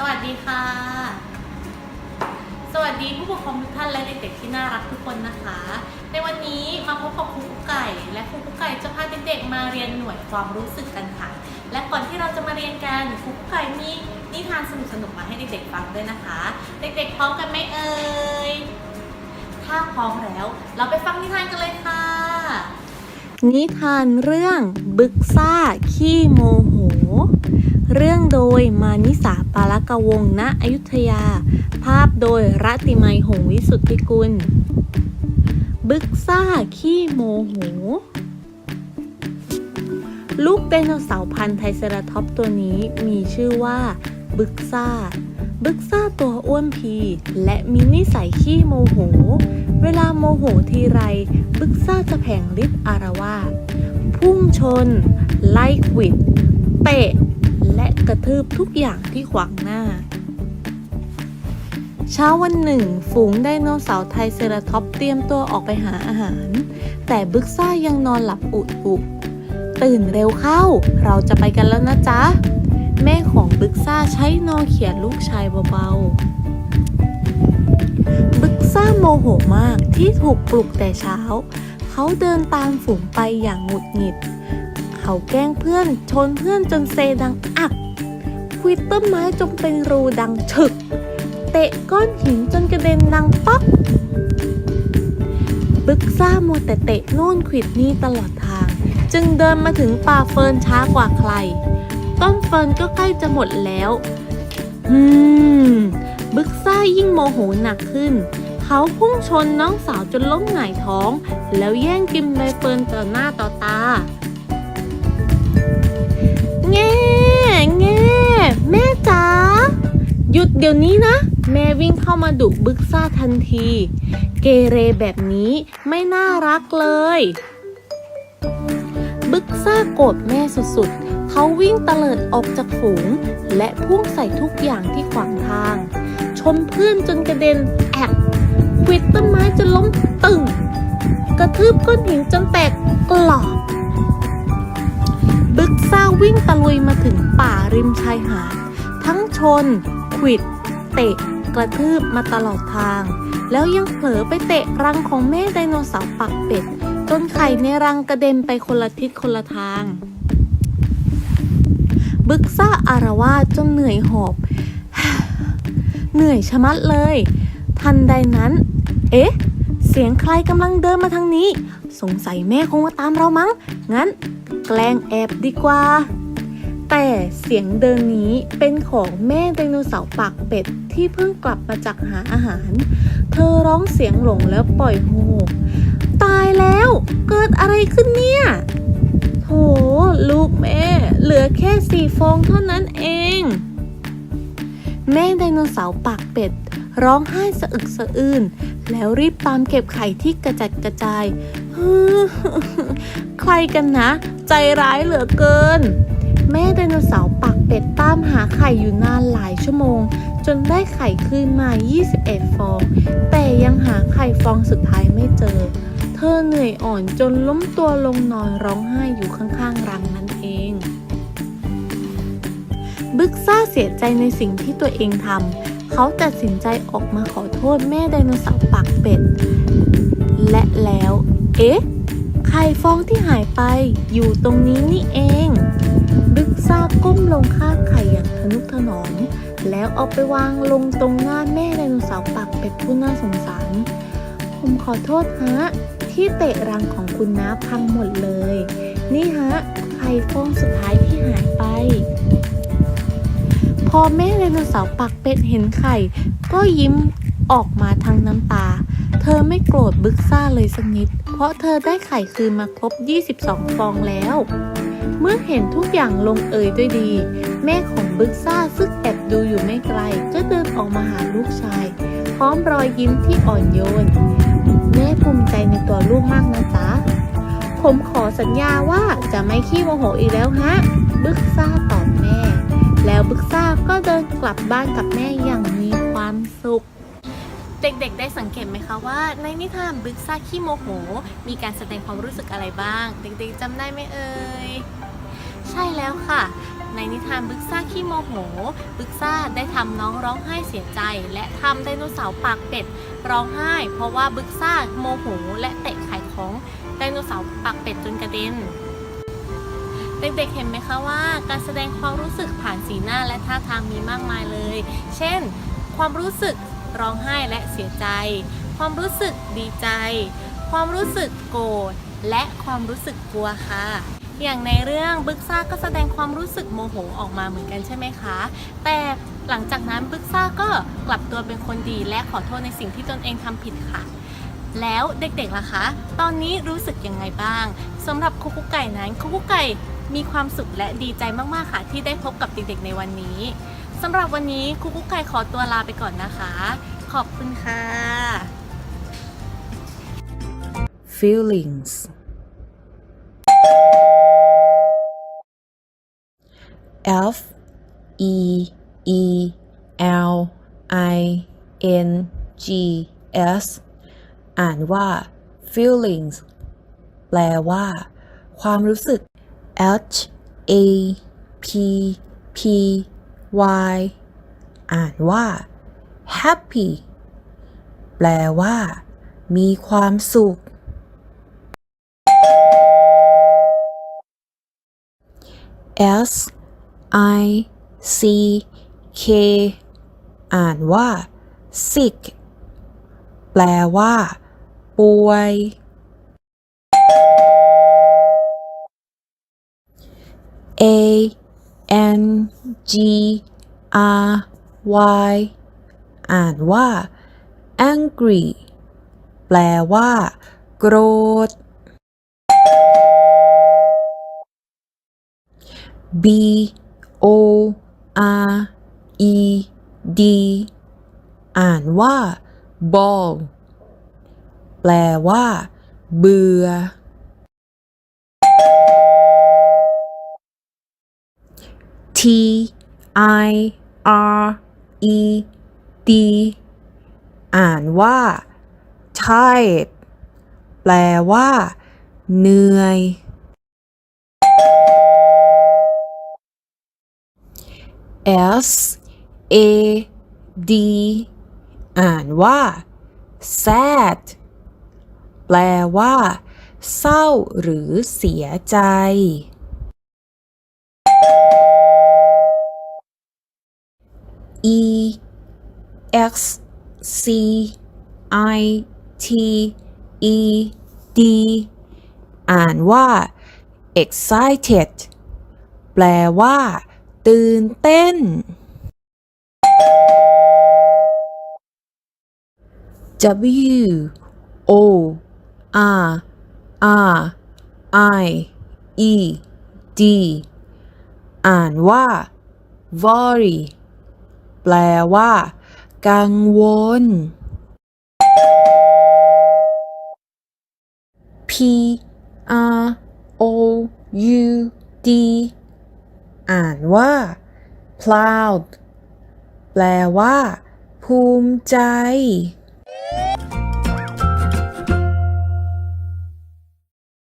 สวัสดีค่ะ สวัสดีผู้ปกครองทุกท่านและเด็กๆที่น่ารักทุกคนนะคะ ในวันนี้มาพบกับครูกุ๊กไก่ และครูกุ๊กไก่จะพาเด็กๆมาเรียนหน่วยความรู้สึกกันค่ะ และก่อนที่เราจะมาเรียนกันครูกุ๊กไก่มีนิทานสนุกๆมาให้เด็กๆฟังด้วยนะคะ เด็กๆพร้อมกันไหมเอ่ยถ้าพร้อมแล้ว เราไปฟังนิทานกันเลยค่ะ นิทานเรื่องบึกซ่าขี้โมโห เรื่องโดยมานิสาปาลกวงศ์ณอยุธยา ภาพโดยรัติไมยหงวิสุทธิกุล บึกซ่าขี้โมโห ลูกไดโนเสาร์พันธุ์ไทเซราทอปตัวนี้มีชื่อว่า บึกซ่า บึกซ่าตัวอ้วนพี และมีนิสัยขี้โมโห เวลาโมโหทีไร บึกซ่าจะแผงฤทธิ์อารวาสพุ่งชน ไล่ขวิด เตะ กระทืบทุกอย่างที่ขวางหน้า เช้าวันหนึ่ง ฝูงไดโนเสาร์ไทเซราท็อปเตรียมตัวออกไปหาอาหาร แต่บึกซ่ายังนอนหลับอุดอุตื่นเร็วเข้า เราจะไปกันแล้วนะจ๊ะ แม่ของบึกซ่าใช้นอเขียนลูกชายเบาๆ บึกซ่าโมโหมากที่ถูกปลุกแต่เช้า เขาเดินตามฝูงไปอย่างหงุดหงิด เขาแกล้งเพื่อนชนเพื่อนจนเซดังอัก วิดต้นไม้จนเป็นรูดังฉึก เตะก้อนหินจนกระเด็นดังป๊อกบึกซ่ามัวแต่เตะโน่นขวิดนี่ตลอดทาง จึงเดินมาถึงป่าเฟิร์นช้ากว่าใคร ต้นเฟิร์นก็ใกล้จะหมดแล้วอืมบึกซ่ายิ่งโมโหหนักขึ้น เขาพุ่งชนน้องสาวจนล้มหงายท้อง แล้วแย่งกินใบเฟิร์นต่อหน้าต่อตาแง่แง่ จ๋าหยุดเดี๋ยวนี้นะ แม่วิ่งเข้ามาดุบึกซ่าทันที เกเรแบบนี้ไม่น่ารักเลย บึกซ่าโกรธแม่สุดๆ เขาวิ่งเตลิดออกจากฝูง และพุ่งใส่ทุกอย่างที่ขวางทาง ชนเพื่อนจนกระเด็นแอกควิดต้นไม้จนล้มตึง กระทืบก้อนหินจนแตกกรอบบึกซ่าวิ่งตะลุยมาถึงป่าริมชายหาด ทั้งชน ขวิด เตะ กระทืบมาตลอดทาง แล้วยังเผลอไปเตะรังของแม่ไดโนเสาร์ปักเป็ด จนไข่ในรังกระเด็นไปคนละทิศคนละทาง บึกซ่าอารวาจนเหนื่อยหอบ เหนื่อยชะมัดเลย ทันใดนั้น เอ๊ะ เสียงใครกำลังเดินมาทางนี้ สงสัยแม่คงมาตามเรามั้ง งั้น แกล้งแอบดีกว่า แต่เสียงเดินนี้เป็นของแม่ไดโนเสาร์ปากเป็ดที่เพิ่งกลับมาจากหาอาหาร เธอร้องเสียงหลงแล้วปล่อยโฮตายแล้ว เกิดอะไรขึ้นเนี่ยโถลูกแม่ เหลือแค่สี่ฟองเท่านั้นเอง แม่ไดโนเสาร์ปากเป็ด ร้องไห้สะอึกสะอื้นแล้วรีบตามเก็บไข่ที่กระจัดกระจาย ใครกันนะ ใจร้ายเหลือเกิน แม่ไดโนเสาร์ปากเป็ดตามหาไข่อยู่นานหลายชั่วโมง จนได้ไข่คืนมา 21 ฟอง แต่ยังหาไข่ฟองสุดท้ายไม่เจอ เธอเหนื่อยอ่อนจนล้มตัวลงนอนร้องไห้อยู่ข้างๆรังนั่นเองบึกซ่าเสียใจในสิ่งที่ตัวเองทำ เขาตัดสินใจออกมาขอโทษแม่ไดโนเสาร์ปากเป็ด และแล้ว เอ๊ะ ไข่ฟองที่หายไปอยู่ตรงนี้นี่เอง ซาก้มลงคาบไข่อย่างทะนุถนอม แล้วเอาไปวางลงตรงหน้าแม่ไดโนเสาร์ปากเป็ดผู้น่าสงสาร ผมขอโทษฮะ ที่เตะรังของคุณน้าพังหมดเลย นี่ฮะ ไข่ฟองสุดท้ายที่หายไป พอแม่ไดโนเสาร์ปักเป็ดเห็นไข่ ก็ยิ้มออกมาทั้งน้ำตา เธอไม่โกรธบึกซ่าเลยสักนิด เพราะเธอได้ไข่คืนมาครบ 22 ฟองแล้ว เมื่อเห็นทุกอย่างลงเอยด้วยดี แม่ของบึกซ่าซึ่งแอบดูอยู่ไม่ไกล ก็เดินออกมาหาลูกชาย พร้อมรอยยิ้มที่อ่อนโยน แม่ภูมิใจในตัวลูกมากนะจ๊ะผมขอสัญญาว่าจะไม่ขี้โมโหอีกแล้วฮะ บึกซ่าตอบแม่ แล้วบึกซ่าก็เดินกลับบ้านกับแม่อย่างมีความสุข เด็กๆ ได้สังเกตไหมคะว่าในนิทานบึกซ่าขี้โมโห มีการแสดงความรู้สึกอะไรบ้าง เด็กๆจำได้ไหมเอ่ยใช่แล้วค่ะ ในนิทานบึกซ่าขี้โมโห บึกซ่าได้ทำน้องร้องไห้เสียใจ และทำไดโนเสาร์ปากเป็ดร้องไห้ เพราะว่าบึกซ่าโมโห และเตะไข่ของไดโนเสาร์ปากเป็ดจนกระเด็นเด็กๆ เห็นไหมคะว่าการแสดงความรู้สึกผ่านสีหน้าและท่าทางมีมากมายเลย เช่น ความรู้สึก ร้องไห้และเสียใจ ความรู้สึกดีใจ ความรู้สึกโกรธและความรู้สึกกลัวค่ะ อย่างในเรื่องบึกซ่าก็แสดงความรู้สึกโมโหออกมาเหมือนกันใช่ไหมคะ แต่หลังจากนั้นบึกซ่าก็กลับตัวเป็นคนดีและขอโทษในสิ่งที่ตนเองทำผิดค่ะ แล้วเด็กๆล่ะคะ ตอนนี้รู้สึกยังไงบ้างสำหรับคุกุไก่นั้นคุกุไก่มีความสุขและดีใจมากๆค่ะ ที่ได้พบกับเด็กๆในวันนี้ สำหรับวันนี้คุกกุ๊กไก่ขอตัวลาไปก่อนนะคะ ขอบคุณค่ะ feelings F E E L I N G S อ่านว่า feelings แปลว่า ความรู้สึก H A P P Y อ่านว่า happy แปลว่า มีความสุข S I C K อ่านว่า sick แปลว่า ป่วย A N G R Y อ่านว่า angry แปลว่า โกรธ B O R E D อ่านว่า ball แปลว่า เบื่อ T I R E D อ่านว่า tired แปลว่า เหนื่อย S A D อ่านว่า sad แปลว่า เศร้าหรือเสียใจ E X C I T E D อ่านว่า excited แปลว่า ตื่นเต้น W O R R I E D อ่านว่า worry ลว่า กังวล P R O U D อ่านว่า proud แปลว่า ภูมิใจ